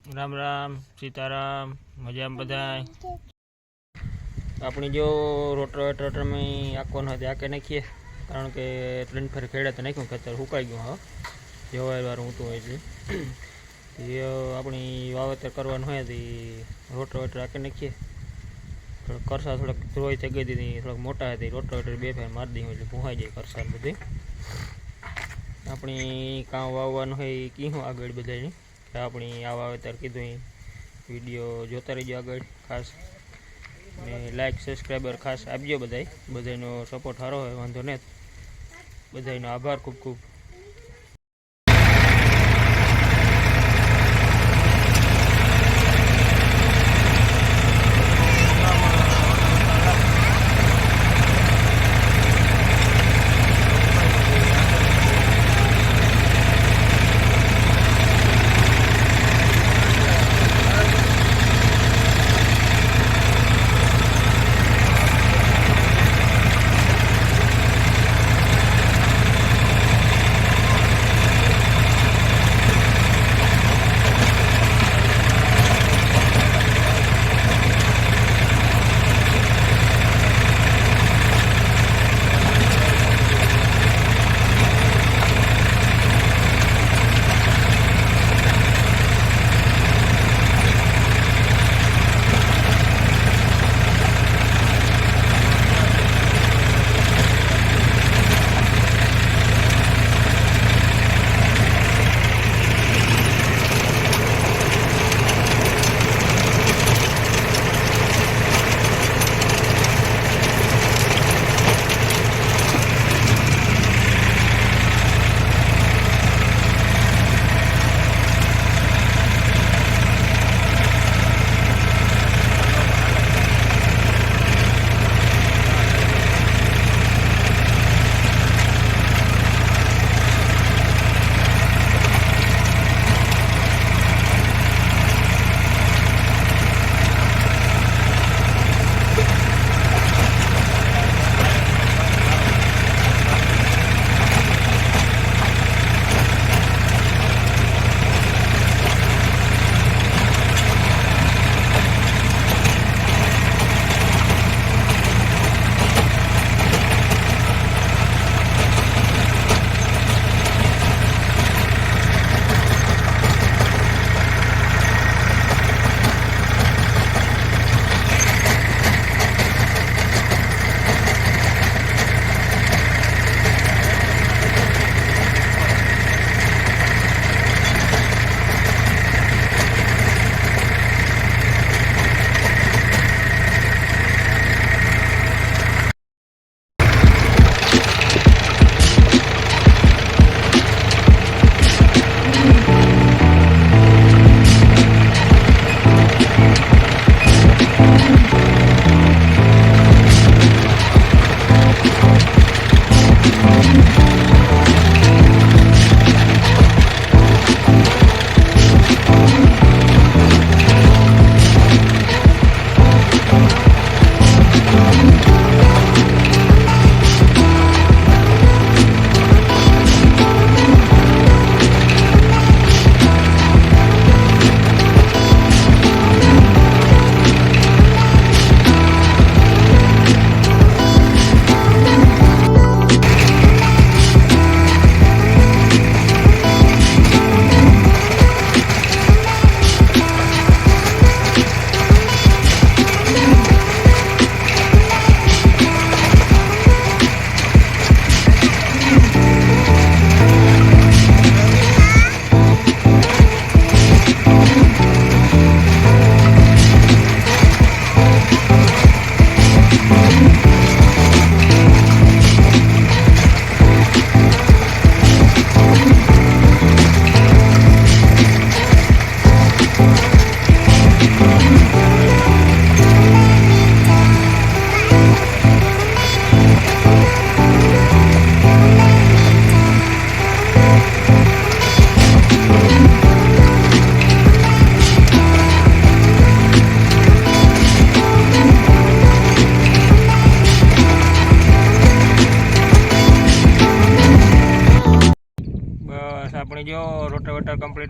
રામ રામ, સીતારામ, મજામાં બધાય? આપણી જો રોટર અમે આખો નથી આકે નાખીએ, કારણ કે ત્રણ ફેર ખેડા તો નાખ્યું ખેતર સુકાઈ ગયું, હા. જવાય વાર ઊંટું હોય છે. એ આપણી વાવેતર કરવાનું હોય તે રોટર આકે નાખીએ. થોડોક કરસા થોડાક ધ્રોઈ થઈ ગઈ હતી થોડાક મોટા હતી, રોટર બે ફેર મારી દીધું એટલે ભૂહાઈ જાય કરસા બધી. આપણી કામ વાવવાનું હોય એ કીધું આગળ બધાની કે આપણી આ વાવેતર કીધું વીડિયો જોતા રહેજો આગળ, ખાસ. ને લાઈક સબસ્ક્રાઈબર ખાસ આપજો બધાય. બધાનો સપોર્ટ સારો હોય, વાંધો નહીં બધાનો આભાર ખૂબ ખૂબ.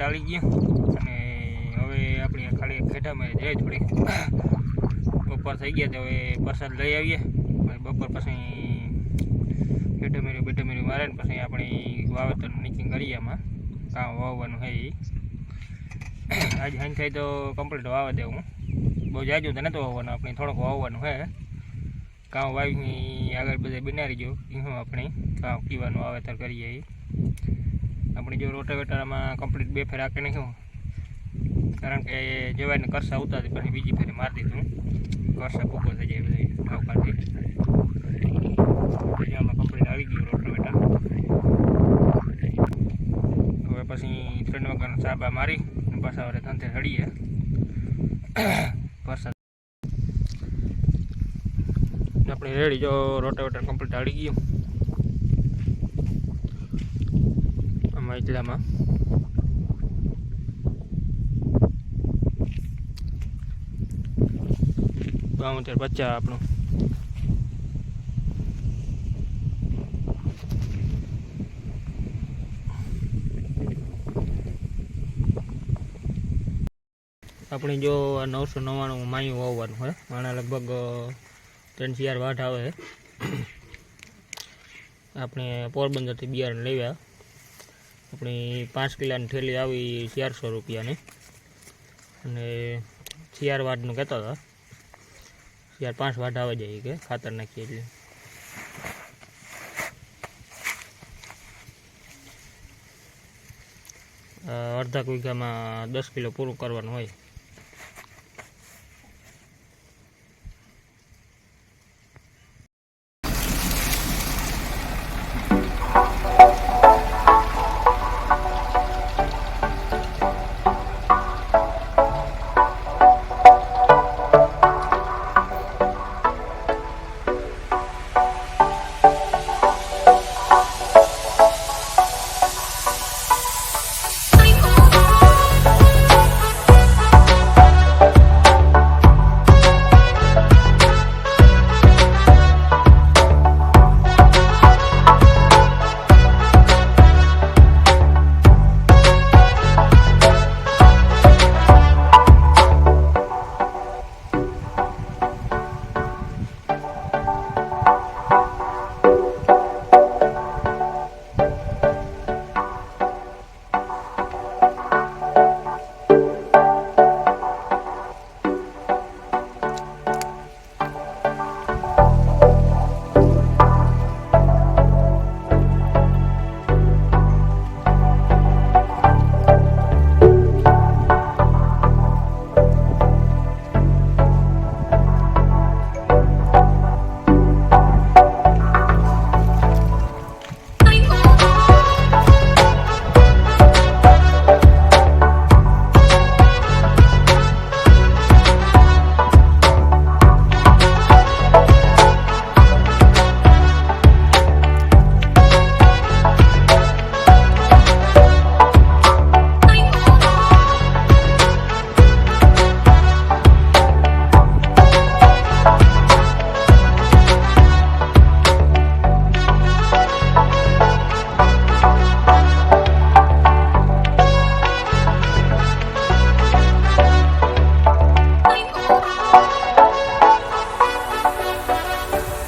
બસ આપણે અને હવે આવી ગયું અને હવે જાય થોડીક. બપોર થઈ ગયા તો હવે પ્રસાદ લઈ આવીએ. બપોર પછી બેટમેરી બેટમેરી મારે ને પછી આપણે વાવેતર નીચે કરીએ આમાં. કામ વાવવાનું છે એ આજે હાંજ થાય તો કમ્પ્લીટ દે દેવું બહુ જાજુ તો નહોતું વાવવાનું, આપણે થોડુંક વાવવાનું છે કામ વાવીની આગળ બધા બનાવી જો એમાં આપણે કામ પીવાનું વાવેતર કરીએ એ આપણે જો રોટાવેટરમાં કમ્પ્લીટ બે ફેર આંકી નાખ્યું કારણ કે જવાઈને કરસા ઉતારતી પછી બીજી ફેરે મારી દીધું કરસા ભૂકો થઈ જાય બધા આવકારથી આમાં કમ્પ્લીટ આવી ગયું રોટાવેટર. હવે પછી ત્રણ વાગ્યાનો સાબા મારી પાછા હવે ધંધે હળીએ. વરસાદ. આપણે રેડી જો રોટાવેટર કમ્પ્લીટ હાડી ગયું. એટલામાં બાવતેર પચાસ આપણું. આપણે જો નવસો નવ્વાણું માયું વાવવાનું હોય. માણા લગભગ ત્રણ ચાર વાટ આવે. આપણે પોરબંદરથી બિયારણ લેવા. આપણી પાંચ કિલોની થેલી આવી ચારસો રૂપિયાની. અને ચિયાર વાડનું કહેતા હતા. ચિયાર પાંચ વાટ આવે જાય કે, ખાતર નાખીએ એટલે. અડધા વીઘામાં દસ કિલો પૂરું કરવાનું હોય.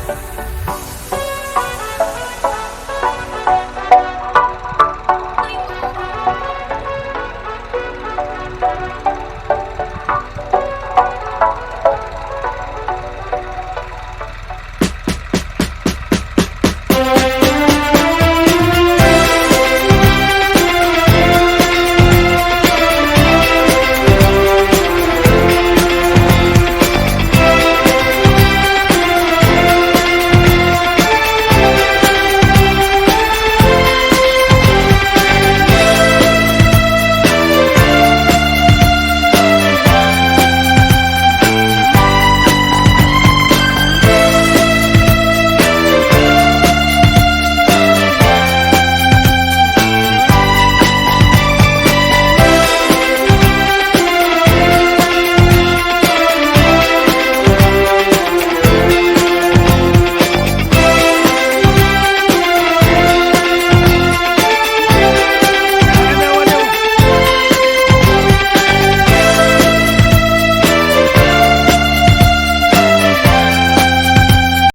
Bye.